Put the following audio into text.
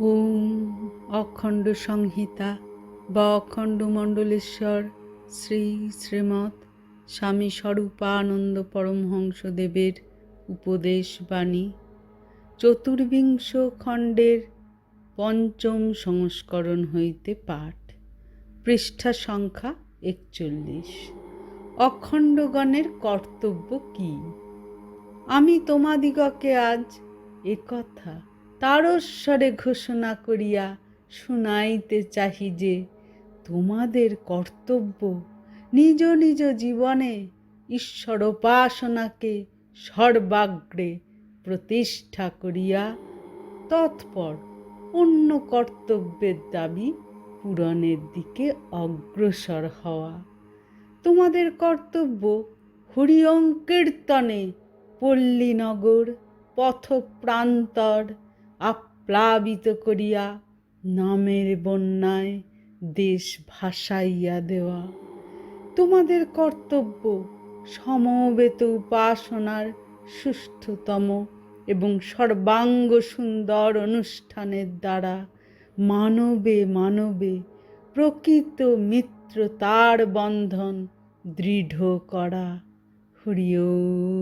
ওম অখণ্ড সংহিতা বা অখণ্ড মণ্ডলেশ্বর শ্রী শ্রীমৎ স্বামী স্বরূপানন্দ পরমহংসদেবের উপদেশ বাণী। চতুর্বিংশ খণ্ডের পঞ্চম সংস্করণ হইতে পাঠ। পৃষ্ঠা সংখ্যা একচল্লিশ। অখণ্ডগণের কর্তব্য কী? আমি তোমাদিগকে আজ একথা তারস্বরে ঘোষণা করিয়া শুনাইতে চাহি যে, তোমাদের কর্তব্য নিজ নিজ জীবনে ঈশ্বরোপাসনাকে সর্বাগ্রে প্রতিষ্ঠা করিয়া তৎপর অন্য কর্তব্যের দাবি পূরণের দিকে অগ্রসর হওয়া। তোমাদের কর্তব্য হরিয়ং কীর্তনে পল্লীনগর পথপ্রান্তর আপ্লাবিত করিয়া নামের বন্যায় দেশ ভাসাইয়া দেওয়া। তোমাদের কর্তব্য সমবেত উপাসনার সুষ্ঠুতম এবং সর্বাঙ্গ সুন্দর অনুষ্ঠানের দ্বারা মানবে মানবে প্রকৃত মিত্রতার বন্ধন দৃঢ় করা। হরি ওম।